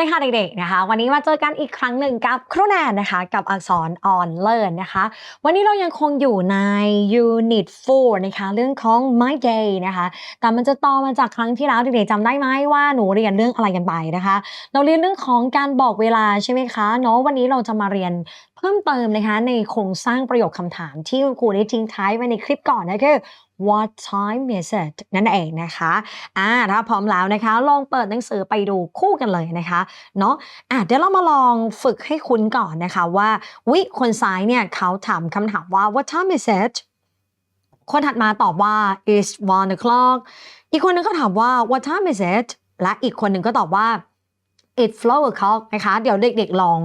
ดีค่ะเด็กๆนะคะ วันนี้มาเจอกันอีกครั้งหนึ่งกับครูแนนนะคะ กับอักษรออนเลิร์นนะคะ วันนี้เรายังคงอยู่ใน Unit 4 นะคะ เรื่องของ My Day นะคะ แต่มันจะต่อมาจากครั้งที่แล้วเด็กๆจำได้ไหมว่าหนูเรียนเรื่องอะไรกันไปนะคะ เราเรียนเรื่องของการบอกเวลาใช่ไหมคะเนาะวันนี้เราจะมาเรียน เพิ่มเติมนะคะในโครงสร้างประโยคคำถามที่ครูได้ทิ้งท้ายไว้ในคลิปก่อนนะคือ What time is it นั่นเองนะคะอ่าถ้าพร้อมแล้วนะคะ ลองเปิดหนังสือไปดูคู่กันเลยนะคะ เนาะอะเดี๋ยวเรามาลองฝึกให้คุ้นก่อนนะคะว่า วิ คนซ้ายเนี่ยเขาถามคำถามว่า What time is it คนถัดมาตอบว่า it's one o'clock อีกคนหนึงก็ถามว่า What time is it และอีกคนหนึ่งก็ตอบว่า it's four o'clock นะคะ เดี๋ยวเด็กๆลอง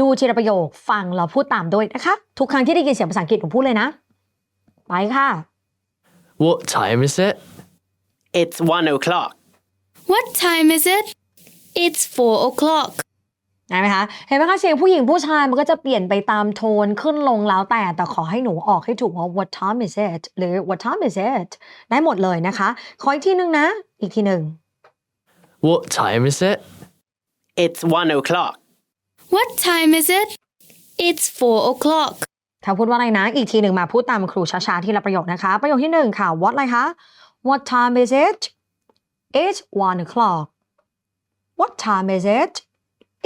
ดูทีละประโยคฟังแล้วพูดตามด้วยนะคะ ทุกครั้งที่ได้ยินเสียงภาษาอังกฤษหนูพูดเลยนะ ไปค่ะ What time is it? It's one o'clock. What time is it? It's four o'clock. เห็นไหมคะ เห็นไหมคะเสียงผู้หญิงผู้ชายมันก็จะเปลี่ยนไปตามโทนขึ้นลงแล้วแต่ แต่ขอให้หนูออกให้ถูกว่า what time is it หรือ what time is it ได้หมดเลยนะคะ ขออีกทีหนึ่งนะ อีกทีหนึ่ง What time is it? It's one o'clock. What time is it? It's four o'clock. ถ้าพูดว่าอะไรนะ อีกทีหนึ่งมาพูดตามครูช้าๆ ทีละประโยคนะคะ ประโยคที่หนึ่งค่ะ what อะไรคะ what time is it it's one o'clock what time is it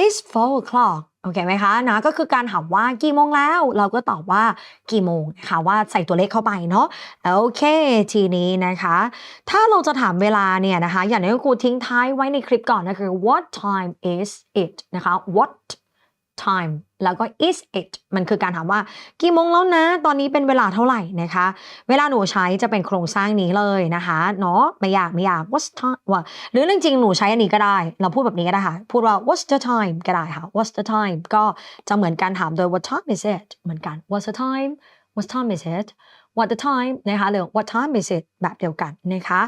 it's four o'clock โอเคไหมคะนะก็คือการถามว่ากี่โมงแล้ว เราก็ตอบว่ากี่โมงนะคะว่าใส่ตัวเลขเข้าไปเนาะโอเคทีนี้นะคะ ถ้าเราจะถามเวลาเนี่ยนะคะ อย่างที่ครูทิ้งท้ายไว้ในคลิปก่อนนะคือ what time is it นะคะ what time แล้วก็ is it มันคือการถามว่ากี่โมงแล้วนะ ตอนนี้เป็นเวลาเท่าไหร่นะคะ เวลาหนูใช้จะเป็นโครงสร้างนี้เลยนะคะเนาะไม่อยากไม่อยาก what's time ว่าหรือจริงๆหนูใช้อันนี้ก็ได้ เราพูดแบบนี้ก็ได้ค่ะ พูดว่า what's the time ก็ได้ค่ะ what's the time ก็จะเหมือนการถามโดย what time is it เหมือนกัน what's the time what time is it what the time นะคะหรือ what time is it แบบเดียวกันนะคะ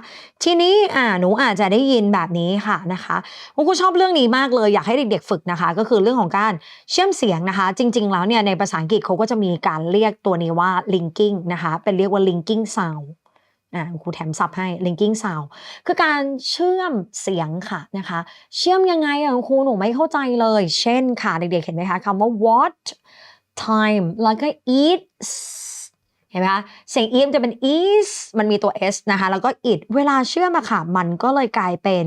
ทีนี้อ่าหนูอาจจะได้ยินแบบนี้ค่ะนะคะคุณครูชอบเรื่องนี้มากเลยอยากให้เด็กๆฝึกนะคะ ก็คือเรื่องของการเชื่อมเสียงนะคะ จริง ๆ แล้วเนี่ยในภาษาอังกฤษเขาก็จะมีการเรียกตัวนี้ว่า linking นะคะ เป็นเรียกว่า linking sound อ่าครูแถมศัพท์ให้ linking sound คือการเชื่อมเสียงค่ะนะคะ เชื่อมยังไงอะครูหนูไม่เข้าใจเลย เช่นค่ะเด็กๆเห็นไหมคะคำว่า what time แล้วก็ eat ห็นไหมคะเสียง e มันจะเป็น is มันมีตัว s นะคะแล้วก็ it เวลาเชื่อมอะค่ะ มันก็เลยกลายเป็น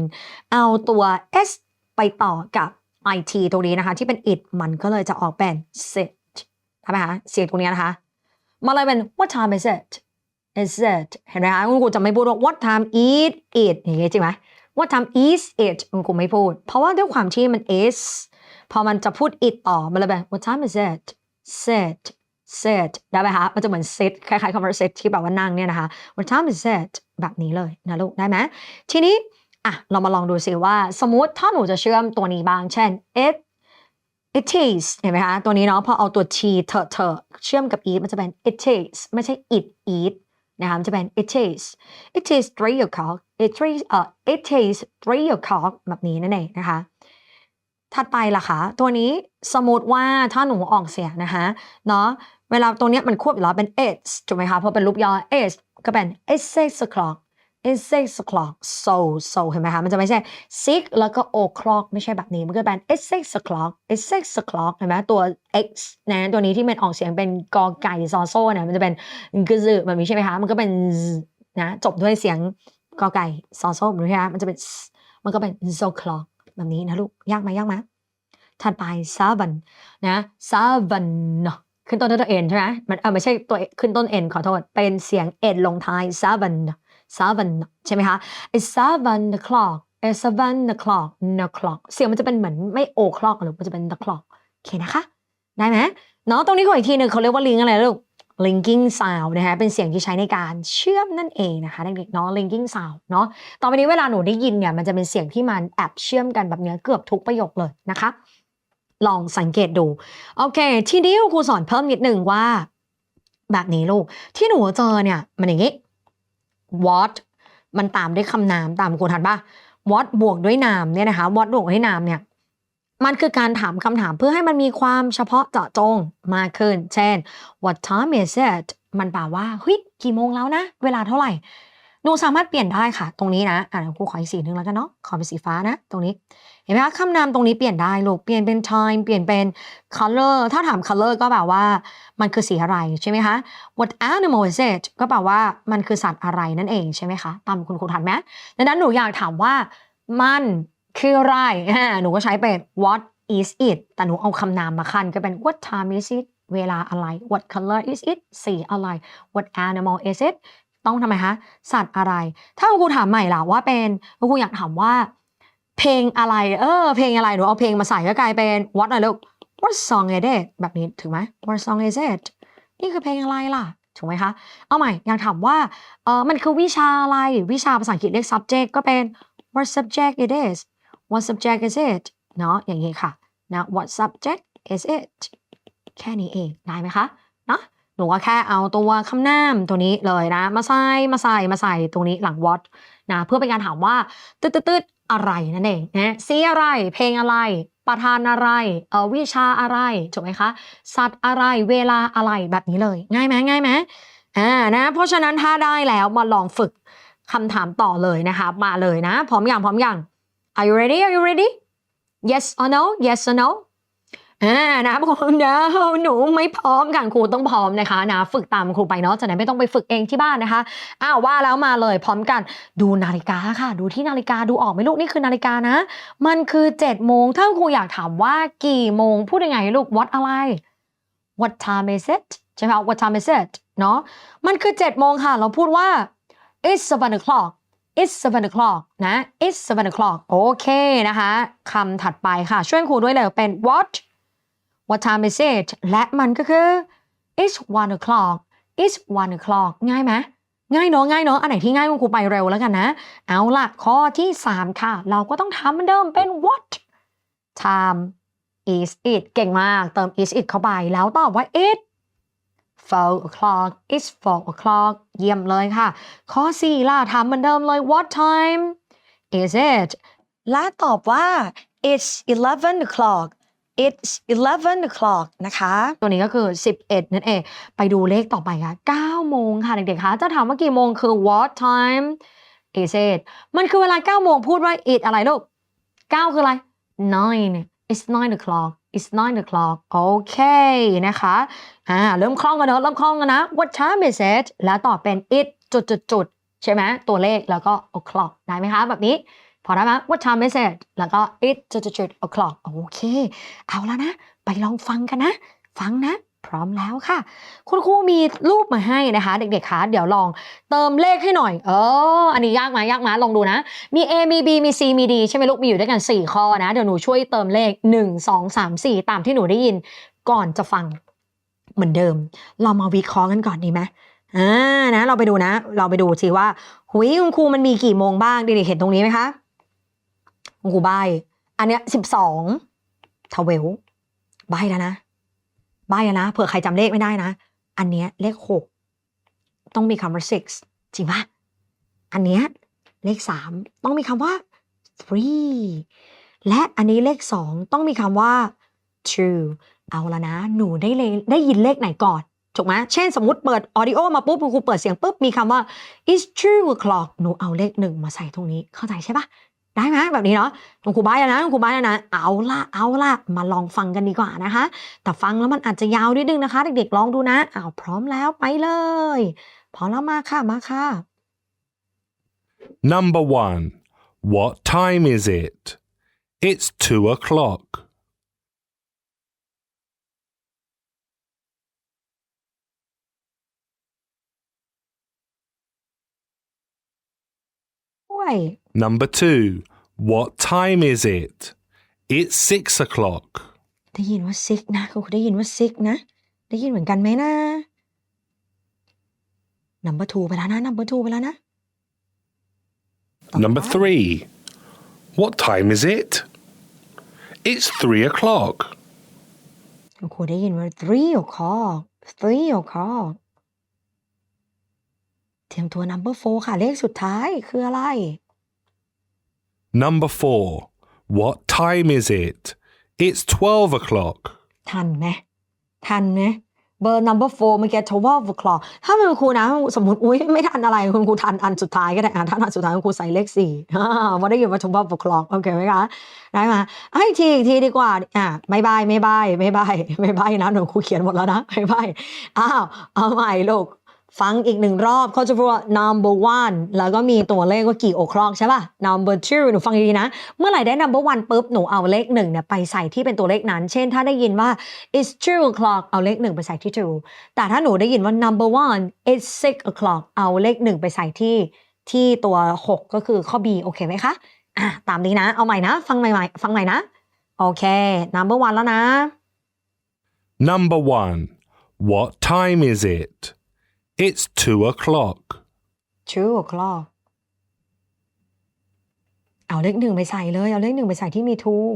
เอาตัว s ไปต่อกับ it ตรงนี้นะคะ ที่เป็น it มันก็เลยจะออกเป็น sit ใช่ไหมคะเสียงตรงนี้นะคะมาเลยเป็น what time is it is it เห็นไหมคะคุณครูจะไม่พูดว่า what time eat it อย่างงี้ยจริงไหม what time is it คุณครูไม่พูด เพราะว่าด้วยความที่มัน is พอมันจะพูด it ต่อมันเลยเป็น what time is it sit sit ได้ไหมคะ มันจะเหมือน sit คล้ายๆคำว่า sit ที่แบบว่านั่งเนี่ยนะคะ what time is it แบบนี้เลยนะลูกได้ไหมทีนี้อะเรามาลองดูสิว่าสมมติถ้าหนูจะเชื่อมตัวนี้บ้าง เช่น it it is เห็นไหมคะ ตัวนี้เนาะพอเอาตัว t เธอเธอเชื่อมกับ eat มันจะเป็น it is ไม่ใช่ it eat นะคะมันจะเป็น it is it is three o'clock it is เอ่อ it is three o'clock แบบนี้นั่นเองนะคะ ถัดไปล่ะคะ ตัวนี้สมมติว่าถ้าหนูออกเสียงนะคะเนาะเวลาตรงนี้มันควบอยู่แล้วเป็น it's ถูกไหมคะเพราะเป็นรูปย่อ it's ก็เป็น it's six o'clock it's six o'clock so so เห็นไหมคะ มันจะไม่ใช่ six แล้วก็ o'clock ไม่ใช่แบบนี้ มันก็เป็น it's six o'clock it's six o'clock เห็นไหมตัว x นะตัวนี้ที่มันออกเสียงเป็นกอไก่ซอโซ่เนี่ยมันจะเป็นกึซแบบนี้ใช่ไหมคะ มันก็เป็นนะจบด้วยเสียงกอไก่ซอโซ่แบบนี้ใช่ไหมมันจะเป็นมันก็เป็น so clock แบบนี้นะลูก ยากไหมยากไหมถัดไป seven นะ seven ขึ้นต้นด้วยตัว n ใช่ไหมมันเออไม่ใช่ตัวขึ้นต้น n ขอโทษ เป็นเสียง n ลงท้าย seven seven ใช่ไหมคะ it's seven o'clock it's seven o'clock o'clock เสียงมันจะเป็นเหมือนไม่ o clock หรือมันจะเป็น the clock โอเคนะคะ ได้ไหมเนาะตรงนี้ขออีกทีหนึ่งเขาเรียกว่า link อะไรลูก linking sound นะคะเป็นเสียงที่ใช้ในการเชื่อมนั่นเองนะคะเด็กๆเนาะ linking sound เนาะต่อไปนี้เวลาหนูได้ยินเนี่ยมันจะเป็นเสียงที่มันแอบเชื่อมกันแบบเนี้ยเกือบทุกประโยคเลยนะคะ ลองสังเกตดู โอเค ทีนี้ครูสอนเพิ่มนิดหนึ่งว่า แบบนี้ลูก ที่หนูเจอเนี่ยมันอย่างนี้ what มันตามด้วยคำนามตามครูทันปะ what บวกด้วยนามเนี่ยนะคะ what บวกด้วยนามเนี่ย มันคือการถามคำถามเพื่อให้มันมีความเฉพาะเจาะจงมากขึ้น เช่น what time is it มันแปลว่าเฮ้ยกี่โมงแล้วนะ เวลาเท่าไหร่หนูสามารถเปลี่ยนได้ค่ะ ตรงนี้นะอะเดี๋ยวครูขออีกสีหนึ่งแล้วกันเนาะขอเป็นสีฟ้านะ ตรงนี้เห็นไหมคะคำนามตรงนี้เปลี่ยนได้ลูกเปลี่ยนเป็น time เปลี่ยนเป็น color ถ้าถาม color ก็แบบว่า มันคือสีอะไรใช่ไหมคะ what animal is it ก็แปลว่ามันคือสัตว์อะไรนั่นเองใช่ไหมคะตามคุณครูทันไหมดังนั้นหนูอยากถามว่ามัน คืออะไรหนูก็ใช้เป็น what is it แต่หนูเอาคำนามมาคั้นก็เป็น what time is it เวลาอะไร what color is it สีอะไร what animal is it ต้องทำไมคะ สัตว์อะไร ถ้าคุณครูถามใหม่ล่ะว่าเป็นคุณครูอยากถามว่า เพลงอะไร เออ เพลงอะไร หนูเอาเพลงมาใส่ก็กลายเป็น what อะไรลูก what song is it แบบนี้ถูกไหม what song is it นี่คือเพลงอะไรล่ะถูกไหมคะ เอาใหม่ อยากถามว่า เออมันคือวิชาอะไร วิชาภาษาอังกฤษเรียก subject ก็เป็น what subject it is what subject is it เนาะอย่างนี้ค่ะนะ what subject is it แค่นี้เองได้ไหมคะเนาะหนูก็แค่เอาตัวคำนามตัวนี้เลยนะ มาใส่มาใส่มาใส่ตรงนี้หลัง what นะเพื่อเป็นการถามว่าตืดตืดอะไรนั่นเองนะสีอะไร เพลงอะไร ประธานอะไรเออวิชาอะไรถูกไหมคะสัตว์อะไรเวลาอะไรแบบนี้เลย ง่ายไหมง่ายไหมอ่านะเพราะฉะนั้นถ้าได้แล้วมาลองฝึกคำถามต่อเลยนะคะ มาเลยนะ พร้อมอย่างพร้อมอย่าง Are you ready Are you ready Yes or no Yes or no อ่านะผมเดาหนูไม่พร้อมกันครูต้องพร้อมนะคะนะฝึกตามครูไปเนาะจะได้ไม่ต้องไปฝึกเองที่บ้านนะคะอ้าวว่าแล้วมาเลยพร้อมกันดูนาฬิกาค่ะ ดูที่นาฬิกาดูออกไหมลูกนี่คือนาฬิกานะ มันคือ7จ็ดโมงถ้าครูอยากถามว่ากี่โมงพูดยังไงลูก what อะไร what time is it ใช่ไหม what time is it เนาะมันคือ7จ็ดโมงค่ะ เราพูดว่า it's seven o'clock it's seven o'clock นะ it's seven o'clock โอเคนะคะคำถัดไปค่ะ ช่วยครูด้วยเลยเป็น what what time is it และมันก็คือ it's one o'clock it's one o'clock ง่ายไหมง่ายเนาะง่ายเนาะอันไหนที่ง่ายคุณครูไปเร็วแล้วกันนะ เอาล่ะ ข้อที่ 3 ค่ะ เราก็ต้องทำเหมือนเดิมเป็น what time is it เก่งมาก เติม is it เข้าไปแล้วตอบว่า it four o'clock it's four o'clock เยี่ยมเลยค่ะ ข้อ4ล่ะทำเหมือนเดิมเลย what time is it และตอบว่า it's eleven o'clock it's eleven o'clock นะคะ ตัวนี้ก็คือ 11 นั่นเอง ไปดูเลขต่อไปค่ะ9โมงค่ะ เด็กๆคะจะถามว่ากี่โมงคือ what time is it มันคือเวลา9โมงพูดว่า it อะไรลูก 9 คืออะไร nine it's nine o'clock it's nine o'clock โอเคนะคะ อ่า เริ่มคล่องกันเนอะเริ่มคล่องกันนะ what time is it แล้วต่อเป็น it จุดจุดจุดใช่ไหมตัวเลขแล้วก็ o'clock ได้ไหมคะแบบนี้ พอได้ไหม what time is it แล้วก็ it จุดจุดจุด o'clock โอเค เอาแล้วนะ ไปลองฟังกันนะ ฟังนะ พร้อมแล้วค่ะ คุณครูมีรูปมาให้นะคะ เด็กๆคะเดี๋ยวลองเติมเลขให้หน่อย เออ อันนี้ยากไหมยากไหมลองดูนะ มี A มี B มี C มี D ใช่ไหมลูกมีอยู่ด้วยกัน 4 ข้อนะ เดี๋ยวหนูช่วยเติมเลข 1 2 3 4 ตามที่หนูได้ยิน ก่อนจะฟังเหมือนเดิม เรามาวิเคราะห์กันก่อนดีไหมอ่านะ เราไปดูนะ เราไปดูสิว่าหุยคุณครูมันมีกี่โมงบ้างเด็กๆเห็นตรงนี้ไหมคะคุณครูใบอันเนี้ยสิบสองทเวลใบแล้วนะ ใบแล้วนะเผื่อใครจำเลขไม่ได้นะ อันเนี้ยเลขหกต้องมีคำว่า six จริงปะอันเนี้ยเลขสามต้องมีคำว่า three และอันนี้เลขสองต้องมีคำว่า two เอาละนะ หนูได้เลยได้ยินเลขไหนก่อนถูกไหมเช่นสมมติเปิดออดิโอมาปุ๊บคุณครูเปิดเสียงปุ๊บมีคำว่า is two o'clock หนูเอาเลขหนึ่งมาใส่ตรงนี้เข้าใจใช่ปะ ได้ไหมแบบนี้เนาะคุณครูบ้ายนะคุณครูบ้ายนะ เอาละเอาละมาลองฟังกันดีกว่านะคะ แต่ฟังแล้วมันอาจจะยาวนิดนึงนะคะ เด็กๆลองดูนะเอาพร้อมแล้วไปเลยพร้อมแล้วมาค่ะมาค่ะ Number one. What time is it? It's two o'clock. Wait Number two. What time is it? It's six o'clock. ได้ยินว่า sick นะคุณครูได้ยินว่า sick นะ ได้ยินเหมือนกันไหมนะ number two ไปแล้วนะ number two ไปแล้วนะต่อ Number ไป three. What time is it? It's three o'clock. คุณครูได้ยินว่า three o'clock three o'clock เตรียมตัว number four ค่ะ เลขสุดท้ายคืออะไร Number four. What time is it? It's twelve o'clock. ทันไหมทันไหมเบอร์ number four เมื่อกี้ twelve o'clock ถ้าเป็นครูนะ สมมติอุ้ยไม่ทันอะไร คุณครูทันอันสุดท้ายก็ได้อะถ้าอันสุดท้ายคุณครูใส่เลขสี่อ่าว่าได้ยินว่า twelve o'clock โอเคไหมคะ ได้ไหมอะอีกทีอีกทีดีกว่า อะไม่บายไม่บายไม่บายไม่บายนะหนูครูเขียนหมดแล้วนะไม่บายอ้าว เอาใหม่ลูก ฟังอีกหนึ่งรอบเขาจะพูดว่า number one แล้วก็มีตัวเลขว่ากี่ o'clock ใช่ป่ะ number two หนูฟังดีๆนะ เมื่อไหร่ได้ number one ปุ๊บ หนูเอาเลขหนึ่งเนี่ยไปใส่ที่เป็นตัวเลขนั้น เช่นถ้าได้ยินว่า it's two o'clock เอาเลขหนึ่งไปใส่ที่ two แต่ถ้าหนูได้ยินว่า number one it's six o'clock เอาเลขหนึ่งไปใส่ที่ที่ตัว 6 ก็คือข้อ B โอเคไหมคะอะตามนี้นะ เอาใหม่นะ ฟังใหม่ๆฟังใหม่นะ โอเค number one แล้วนะ Number one. What time is it? It's two o'clock. two o'clock เอาเลขหนึ่งไปใส่เลย เอาเลขหนึ่งไปใส่ที่มี two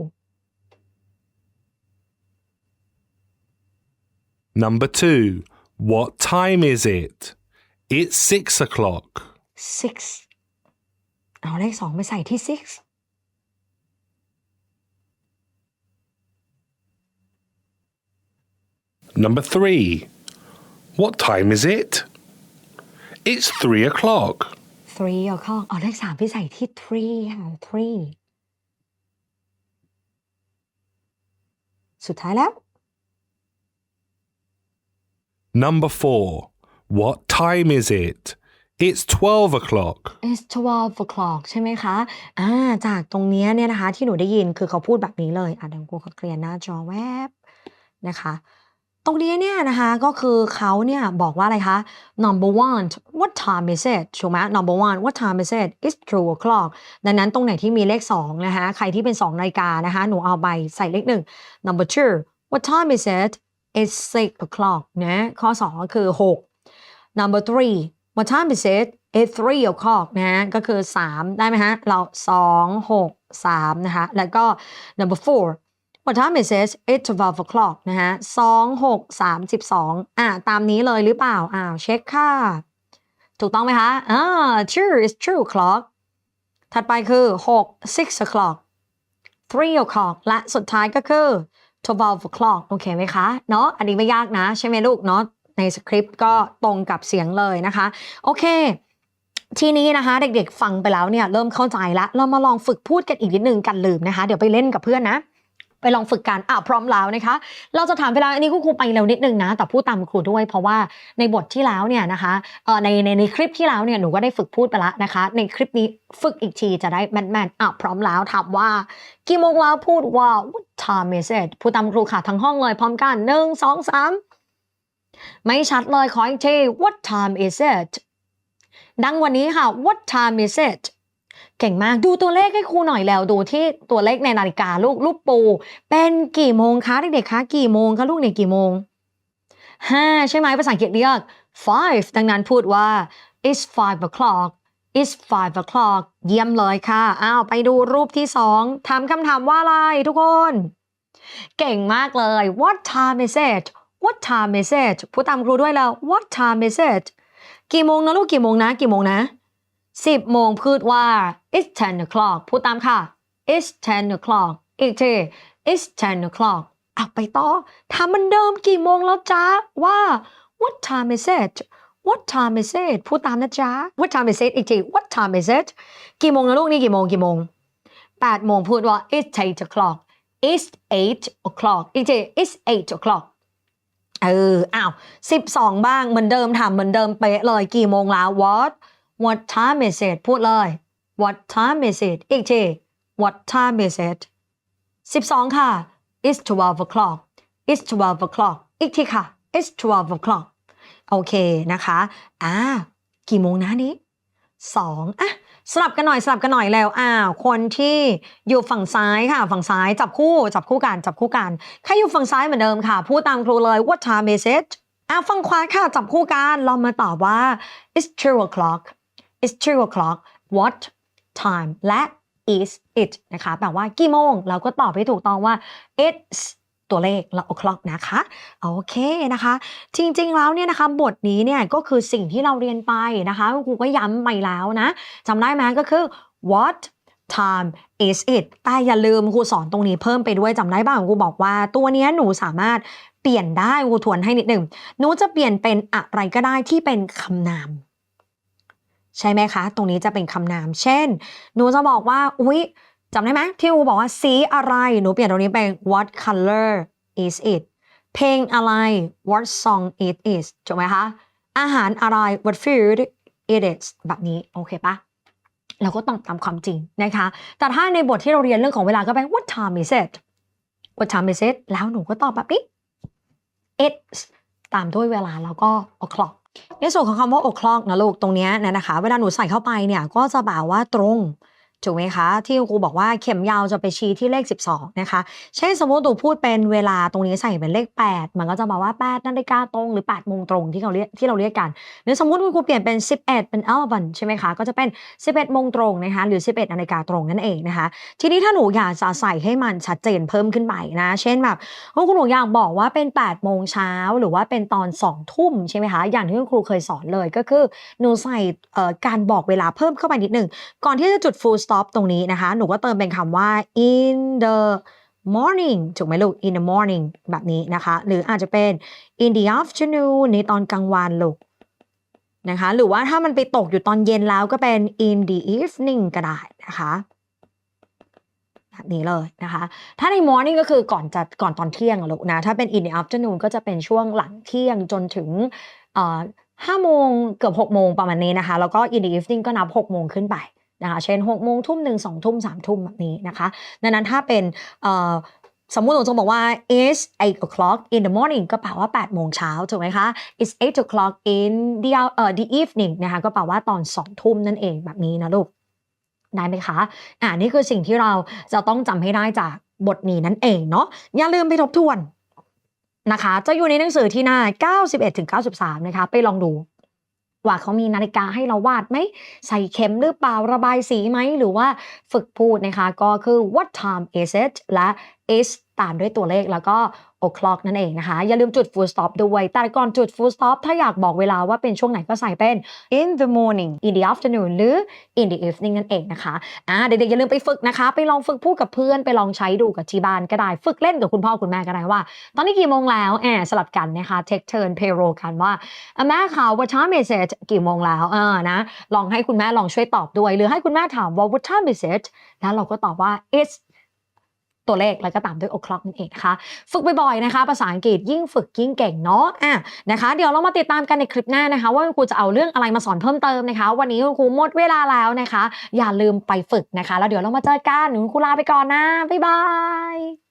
Number two. What time is it? It's six o'clock. six เอาเลขสองไปใส่ที่ six Number three. What time is it? It's three o'clock. three o'clock เอาเลขสามไปใส่ที่ three ค่ะ three สุดท้ายแล้ว Number four. What time is it? It's twelve o'clock. it's twelve o'clock ใช่ไหมคะอ่าจากตรงเนี้ยเนี่ยนะคะ ที่หนูได้ยินคือเขาพูดแบบนี้เลย อะเดี๋ยวกูขอเคลียร์หน้าจอแวบนะคะ ตรงนี้เนี่ยนะคะก็คือเขาเนี่ยบอกว่าอะไรคะ number one what time is it ถูกไหม number one what time is it it's two o'clock ดังนั้นตรงไหนที่มีเลขสองนะคะใครที่เป็นสองนาฬิกานะคะหนูเอาใบใส่เลขหนึ่ง number two what time is it it's six o'clock นะข้อสองก็คือหก number three what time is it it's three o'clock นะฮะก็คือ 3 ได้ไหมฮะเรา 2 6 3 นะคะแล้วก็ number four what time is it it's twelve o'clock นะฮะ2 6 32อะตามนี้เลยหรือเปล่า อ้าว เช็คค่ะ ถูกต้องไหมคะอ่า true is true clock ถัดไปคือ6 six o'clock three o'clock และสุดท้ายก็คือ twelve o'clock โอเคไหมคะ เนาะอันนี้ไม่ยากนะ ใช่ไหมลูกเนาะในสคริปต์ก็ตรงกับเสียงเลยนะคะ โอเค ทีนี้นะคะ เด็กๆฟังไปแล้วเนี่ย เริ่มเข้าใจแล้ว เรามาลองฝึกพูดกันอีกนิดนึงกันลืมนะคะ เดี๋ยวไปเล่นกับเพื่อนนะ ไปลองฝึกกันอะพร้อมแล้วนะคะ เราจะถามเวลาอันนี้คุณครูไปเร็วนิดนึงนะแต่พูดตามครูด้วย เพราะว่าในบทที่แล้วเนี่ยนะคะเอ่อในในในคลิปที่แล้วเนี่ยหนูก็ได้ฝึกพูดไปแล้วนะคะ ในคลิปนี้ฝึกอีกทีจะได้แม่นๆอะพร้อมแล้วถามว่ากี่โมงแล้วพูดว่า what time is it พูดตามครูค่ะทั้งห้องเลยพร้อมกันหนึ่งสองสามไม่ชัดเลยขออีกที what time is it ดังวันนี้ค่ะ what time is it เก่งมากดูตัวเลขให้ครูหน่อยแล้วดูที่ตัวเลขในนาฬิกาลูกลูกปู เป็นกี่โมงคะเด็กๆคะกี่โมงคะลูกเนี่ยกี่โมงห้าใช่ไหมภาษาอังกฤษเรียก five ดังนั้นพูดว่า it's five o'clock it's five o'clock เยี่ยมเลยค่ะอ้าวไปดูรูปที่สองถามคำถามว่าอะไรทุกคน เก่งมากเลย what time is it what time is it พูดตามครูด้วยแล้ว what time is it กี่โมงนะลูกกี่โมงนะ กี่โมงนะ สิบโมงพูดว่า it's ten o'clock พูดตามค่ะ it's ten o'clock อีกที it's ten o'clock อะไปต่อถามเหมันเดิมกี่โมงแล้วจ๊ะว่า what time is it what time is it พูดตามนะจ๊ะ what time is it อีกที what time is it กี่โมงนะลูกนี่กี่โมงกี่โมงแปดโมงพูดว่า it's eight o'clock it's eight o'clock อีกที it's eight o'clock เออ อ้าวสิบสองบ้าง เหมือนเดิมถามเหมือนเดิมเป๊ะเลยกี่โมงแล้ว what what time is it พูดเลย what time is it อีกที what time is it สิบสองค่ะ it's twelve o'clock it's twelve o'clock อีกทีค่ะ it's twelve o'clock โอเคนะคะ อ่า กี่โมงนะนี้สองอะสลับกันหน่อยสลับกันหน่อยแล้วอ้าวคนที่อยู่ฝั่งซ้ายค่ะ ฝั่งซ้ายจับคู่จับคู่กันจับคู่กันใครอยู่ฝั่งซ้ายเหมือนเดิมค่ะ พูดตามครูเลย what time is it อะฝั่งขวาค่ะจับคู่กันเรามาตอบว่า it's two o'clock it's two o'clock what time และ is it นะคะแปลว่ากี่โมง เราก็ตอบให้ถูกต้องว่า it's ตัวเลขและ o'clock นะคะโอเคนะคะ จริงๆแล้วเนี่ยนะคะบทนี้เนี่ยก็คือสิ่งที่เราเรียนไปนะคะครูก็ย้ำไปแล้วนะจำได้ไหมก็คือ what time is it แต่อย่าลืมครูสอนตรงนี้เพิ่มไปด้วยจำได้บ้างครูบอกว่าตัวนี้หนูสามารถเปลี่ยนได้กูทวนให้นิดหนึ่งหนูจะเปลี่ยนเป็นอะไรก็ได้ที่เป็นคำนาม ใช่ไหมคะ ตรงนี้จะเป็นคำนาม เช่น หนูจะบอกว่า อุ๊ยจำได้ไหมที่ครูบอกว่าสีอะไร หนูเปลี่ยนตรงนี้เป็น what color is it เพลงอะไร what song it is ถูกไหมคะ อาหารอะไร what food it is แบบนี้ โอเคปะเราก็ต้องตามความจริงนะคะ แต่ถ้าในบทที่เราเรียนเรื่องของเวลาก็เป็น what time is it what time is it แล้วหนูก็ตอบแบบนี้ it ตามด้วยเวลาแล้วก็ o'clock ในส่วนของคำว่าอกคลอกนะลูกตรงเนี้ยนะนะคะ เวลาหนูใส่เข้าไปเนี่ยก็จะแบบว่าตรง ถูกไหมคะที่ครูบอกว่าเข็มยาวจะไปชี้ที่เลข 12 นะคะ เช่นสมมติหนูพูดเป็นเวลาตรงนี้ใส่เป็นเลข 8 มันก็จะบอกว่า8นาฬิกาตรงหรือ8โมงตรงที่เราเรียกที่เราเรียกกัน หรือสมมติคุณครูเปลี่ยนเป็น 11 เป็น11ใช่ไหมคะก็จะเป็น 11โมงตรงนะคะหรือ 11นาฬิกาตรงนั่นเองนะคะ ทีนี้ถ้าหนูอยากจะใส่ให้มันชัดเจนเพิ่มขึ้นไปนะ เช่นแบบคุณหนูอยากบอกว่าเป็น8โมงเช้าหรือว่าเป็นตอน2ทุ่มใช่ไหมคะอย่างที่คุณครูเคยสอนเลยก็คือหนูใส่การบอกเวลาเพิ่มเข้าไปนิดนึงก่อนที่จะจุด full stop ตรงนี้นะคะ หนูก็เติมเป็นคำว่า in the morning ถูกไหมลูก in the morning แบบนี้นะคะ หรืออาจจะเป็น in the afternoon ในตอนกลางวันลูกนะคะ หรือว่าถ้ามันไปตกอยู่ตอนเย็นแล้วก็เป็น in the evening ก็ได้นะคะแบบนี้เลยนะคะ ถ้าใน morning ก็คือก่อนจะก่อนตอนเที่ยงลูกนะ ถ้าเป็น in the afternoon ก็จะเป็นช่วงหลังเที่ยงจนถึงเอ่อห้าโมงเกือบหกโมงประมาณนี้นะคะ แล้วก็ in the evening ก็นับหกโมงขึ้นไป นะคะเช่นหกโมงทุ่มหนึ่งสองทุ่มสามทุ่มแบบนี้นะคะดังนั้นถ้าเป็นสมมุติหนูจะบอกว่า is eight o'clock in the morning ก็แปลว่า 8 โมงเช้าถูกไหมคะ is eight o'clock in the hou- เอ่อ the evening นะคะก็แปลว่าตอนสองทุ่มนั่นเองแบบนี้นะลูก ได้ไหมคะ อ่านี่คือสิ่งที่เราจะต้องจำให้ได้จากบทนี้นั่นเองเนาะอย่าลืมไปทบทวนนะคะ จะอยู่ในหนังสือที่หน้า 91ถึง93 นะคะ ไปลองดู ว่าเขามีนาฬิกาให้เราวาดไหมใส่เข็มหรือเปล่าระบายสีไหมหรือว่าฝึกพูดนะคะ ก็คือ what time is it และ is ตามด้วยตัวเลขแล้วก็ o'clock นั่นเองนะคะ อย่าลืมจุด full stop ด้วย แต่ก่อนจุด full stop ถ้าอยากบอกเวลาว่าเป็นช่วงไหนก็ใส่เป็น in the morning in the afternoon หรือ in the evening นั่นเองนะคะอ่าเด็กๆอย่าลืมไปฝึกนะคะ ไปลองฝึกพูดกับเพื่อน ไปลองใช้ดูกับที่บ้านก็ได้ ฝึกเล่นกับคุณพ่อคุณแม่ก็ได้ว่า ตอนนี้กี่โมงแล้วแอบสลับกันนะคะ take turn payroll กันว่าแม่คะ what time is it กี่โมงแล้วเออนะลองให้คุณแม่ลองช่วยตอบด้วย หรือให้คุณแม่ถามว่า what time is it แล้วเราก็ตอบว่า it's ตัวเลขแล้วก็ตามด้วย o'clock นั่นเองนะคะฝึกบ่อยๆนะคะภาษาอังกฤษยิ่งฝึกยิ่งเก่งเนาะอะนะคะ เดี๋ยวเรามาติดตามกันในคลิปหน้านะคะ ว่าคุณครูจะเอาเรื่องอะไรมาสอนเพิ่มเติมนะคะ วันนี้คุณครูหมดเวลาแล้วนะคะ อย่าลืมไปฝึกนะคะ แล้วเดี๋ยวเรามาเจอกันคุณครูลาไปก่อนนะบ๊ายบาย